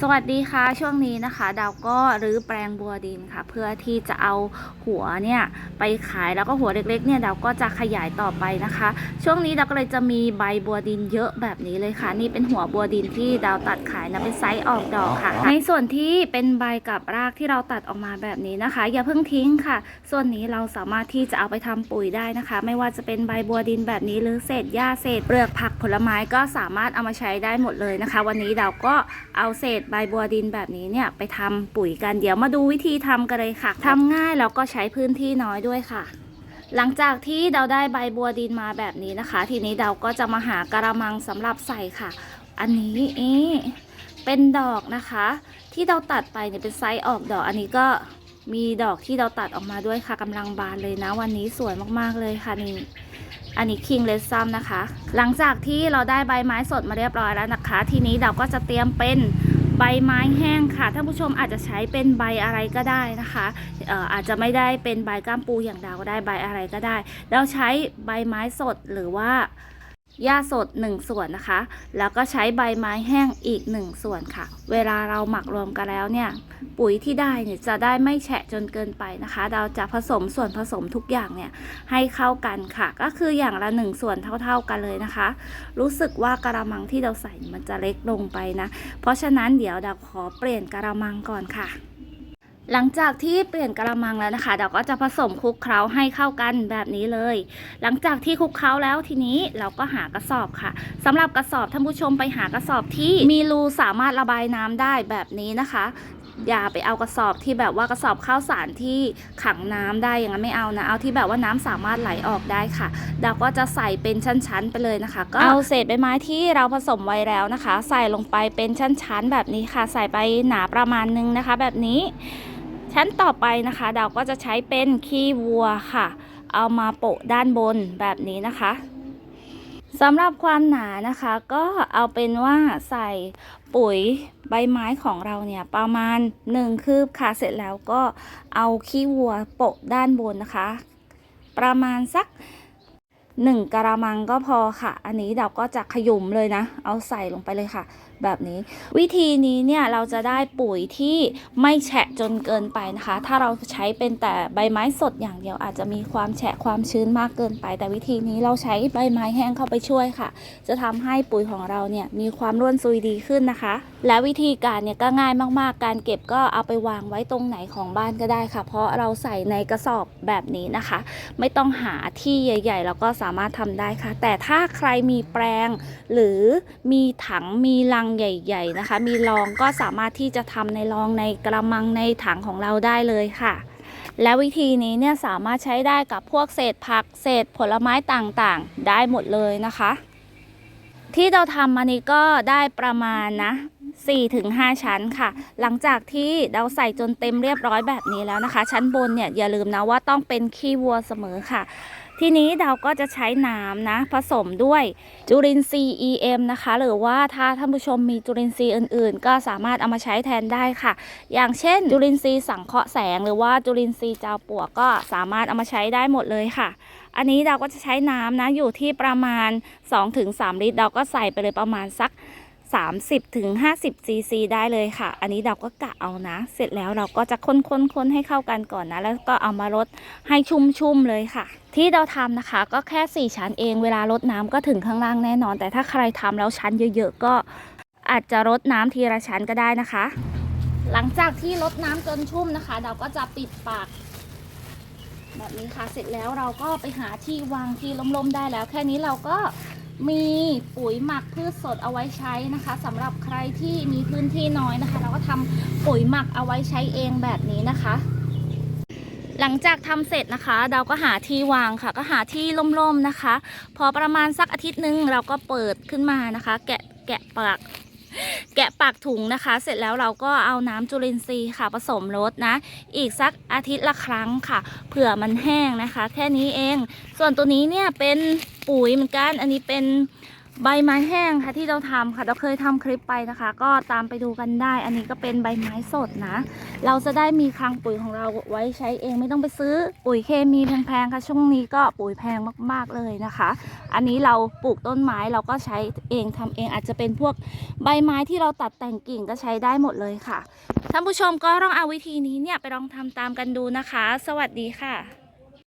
สวัสดีค่ะช่วงนี้นะคะ ดาวก็รื้อแปลงบัวดินค่ะ เพื่อที่จะเอาหัวเนี่ยไปขายแล้วก็หัวเล็กๆเนี่ยดาวก็จะขยายต่อไปนะคะ ช่วงนี้ดาวก็เลยจะมีใบบัวดินเยอะแบบนี้เลยค่ะ นี่เป็นหัวบัวดินที่ดาวตัดขายนะเป็นไซส์ออกดอกค่ะ ในส่วนที่เป็นใบกับรากที่เราตัดออกมาแบบนี้นะคะ อย่าเพิ่งทิ้งค่ะ ส่วนนี้เราสามารถที่จะเอาไปทำปุ๋ยได้นะคะ ไม่ว่าจะเป็นใบบัวดินแบบนี้หรือเศษหญ้าเศษเปลือกผักผลไม้ก็สามารถเอามาใช้ได้หมดเลยนะคะ วันนี้ดาวก็เอาเศษใบบัวดินแบบนี้เนี่ยไปทำปุ๋ยกันเดี๋ยวมาดูวิธีทำกันเลยค่ะทำง่ายแล้วก็ใช้พื้นที่น้อยด้วยค่ะ หลังจากที่เราได้ใบบัวดินมาแบบนี้นะคะ ทีนี้เราก็จะมาหากระมังสำหรับใส่ค่ะ อันนี้เอ๊ะเป็นดอกนะคะ ที่เราตัดไปเนี่ยเป็นไซส์ออกดอกอันนี้ก็มีดอกที่เราตัดออกมาด้วยค่ะกำลังบานเลยนะ วันนี้สวยมากๆเลยค่ะนี่อันนี้คิงเลซัมนะคะ หลังจากที่เราได้ใบไม้สดมาเรียบร้อยแล้วนะคะ ทีนี้เราก็จะเตรียมเป็น ใบไม้แห้งค่ะท่านผู้ชมอาจจะใช้เป็นใบอะไรก็ได้นะคะอออาจจะไม่ได้เป็นใบก้ามปูอย่างดาวก็ได้ใบอะไรก็ได้ เราใช้ใบไม้สดหรือว่า หญ้าสด 1 ส่วนนะคะ แล้วก็ใช้ใบไม้แห้งอีก 1 ส่วนค่ะ เวลาเราหมักรวมกันแล้วเนี่ย ปุ๋ยที่ได้เนี่ยจะได้ไม่แฉะจนเกินไปนะคะ เราจะผสมส่วนผสมทุกอย่างเนี่ยให้เข้ากันค่ะ ก็คืออย่างละ 1 ส่วนเท่า ๆกันเลยนะคะ รู้สึกว่ากระมังที่เราใส่มันจะเล็กลงไปนะ เพราะฉะนั้นเดี๋ยวดาขอเปลี่ยนกระมังก่อนค่ะ หลังจากที่เปลี่ยนกระมังแล้วนะคะเราก็จะผสมคลุกเคล้าให้เข้ากันแบบนี้เลย หลังจากที่คลุกเคล้าแล้วทีนี้เราก็หากระสอบค่ะสำหรับกระสอบท่านผู้ชมไปหากระสอบที่มีรูสามารถระบายน้ำได้แบบนี้นะคะ อย่าไปเอากระสอบที่แบบว่ากระสอบข้าวสารที่ขังน้ำได้อย่างนั้นไม่เอานะเอาที่แบบว่าน้ำสามารถไหลออกได้ค่ะเราก็จะใส่เป็นชั้นๆไปเลยนะคะ ก็เอาเศษใบไม้ที่เราผสมไว้แล้วนะคะ ใส่ลงไปเป็นชั้นๆแบบนี้ค่ะ ใส่ไปหนาประมาณนึงนะคะ แบบนี้ ชั้นต่อไปนะคะเราก็จะใช้เป็นขี้วัวค่ะ เอามาโปะด้านบนแบบนี้นะคะสำหรับความหนานะคะก็เอาเป็นว่าใส่ปุ๋ยใบไม้ของเราเนี่ยประมาณ 1 คืบค่ะเสร็จแล้วก็เอาขี้วัวโปะด้านบนนะคะ ประมาณสักหนึ่งกระมังก็พอค่ะ อันนี้เราก็จะขยุมเลยนะ เอาใส่ลงไปเลยค่ะ แบบนี้ วิธีนี้เนี่ยเราจะได้ปุ๋ยที่ไม่แฉะจนเกินไปนะคะ ถ้าเราใช้เป็นแต่ใบไม้สดอย่างเดียวอาจจะมีความแฉะความชื้นมากเกินไป แต่วิธีนี้เราใช้ใบไม้แห้งเข้าไปช่วยค่ะ จะทำให้ปุ๋ยของเราเนี่ยมีความร่วนซุยดีขึ้นนะคะ และวิธีการเนี่ยก็ง่ายมากๆ การเก็บก็เอาไปวางไว้ตรงไหนของบ้านก็ได้ค่ะ เพราะเราใส่ในกระสอบแบบนี้นะคะ ไม่ต้องหาที่ใหญ่ ๆ แล้วก็สามารถทำได้ค่ะ แต่ถ้าใครมีแปลง หรือมีถังมีลังใหญ่ๆนะคะ มีรองก็สามารถที่จะทำในรองในกระมังในถังของเราได้เลยค่ะ และวิธีนี้เนี่ยสามารถใช้ได้กับพวกเศษผักเศษผลไม้ต่างๆ ได้หมดเลยนะคะ ที่เราทำอันนี้ก็ได้ประมาณนะ 4-5ชั้นค่ะ หลังจากที่เราใส่จนเต็มเรียบร้อยแบบนี้แล้วนะคะ ชั้นบนเนี่ยอย่าลืมนะว่าต้องเป็นขี้วัวเสมอค่ะ ทีนี้เราก็จะใช้น้ำนะ ผสมด้วยจุลินทรีย์ EM นะคะ หรือว่าถ้าท่านผู้ชมมีจุลินทรีย์อื่น ๆ ก็สามารถเอามาใช้แทนได้ค่ะ อย่างเช่น จุลินทรีย์สังเคราะห์แสง หรือว่าจุลินทรีย์จาวปวกก็สามารถเอามาใช้ได้หมดเลยค่ะอันนี้เราก็จะใช้น้ำนะอยู่ที่ประมาณ 2-3 ลิตร เราก็ใส่ไปเลยประมาณสัก 30ถึง50ซีซีได้เลยค่ะ อันนี้เราก็กะเอานะ เสร็จแล้วเราก็จะคนๆๆให้เข้ากันก่อนนะ แล้วก็เอามารดให้ชุ่มๆเลยค่ะ ที่เราทำนะคะ ก็แค่ 4 ชั้นเอง เวลารดน้ำก็ถึงข้างล่างแน่นอน แต่ถ้าใครทำแล้วชั้นเยอะๆ ก็อาจจะรดน้ำทีละชั้นก็ได้นะคะ หลังจากที่รดน้ำจนชุ่มนะคะ เราก็จะปิดปากแบบนี้ค่ะ เสร็จแล้วเราก็ไปหาที่วางที่ล้มๆได้แล้ว แค่นี้เราก็ มีปุ๋ยหมักพืชสดเอาไว้ใช้นะคะสำหรับใครที่มีพื้นที่น้อยนะคะ เราก็ทำปุ๋ยหมักเอาไว้ใช้เองแบบนี้นะคะ หลังจากทำเสร็จนะคะ เราก็หาที่วางค่ะ ก็หาที่ร่มๆนะคะ พอประมาณสักอาทิตย์หนึ่งเราก็เปิดขึ้นมานะคะ แกะแกะปากแกะปากถุงนะคะ เสร็จแล้วเราก็เอาน้ำจุลินทรีย์ค่ะผสมรดนะ อีกสักอาทิตย์ละครั้งค่ะ เผื่อมันแห้งนะคะ แค่นี้เอง ส่วนตัวนี้เนี่ยเป็น ปุ๋ยเหมือนกัน อันนี้เป็นใบไม้แห้งค่ะที่เราทำค่ะ เราเคยทำคลิปไปนะคะ ก็ตามไปดูกันได้ อันนี้ก็เป็นใบไม้สดนะ เราจะได้มีคลังปุ๋ยของเราไว้ใช้เองไม่ต้องไปซื้อปุ๋ยเคมีแพงๆค่ะ ช่วงนี้ก็ปุ๋ยแพงมากๆเลยนะคะ อันนี้เราปลูกต้นไม้เราก็ใช้เองทำเองอาจจะเป็นพวกใบไม้ที่เราตัดแต่งกิ่งก็ใช้ได้หมดเลยค่ะท่านผู้ชมก็ลองเอาวิธีนี้เนี่ยไปลองทำตามกันดูนะคะ สวัสดีค่ะ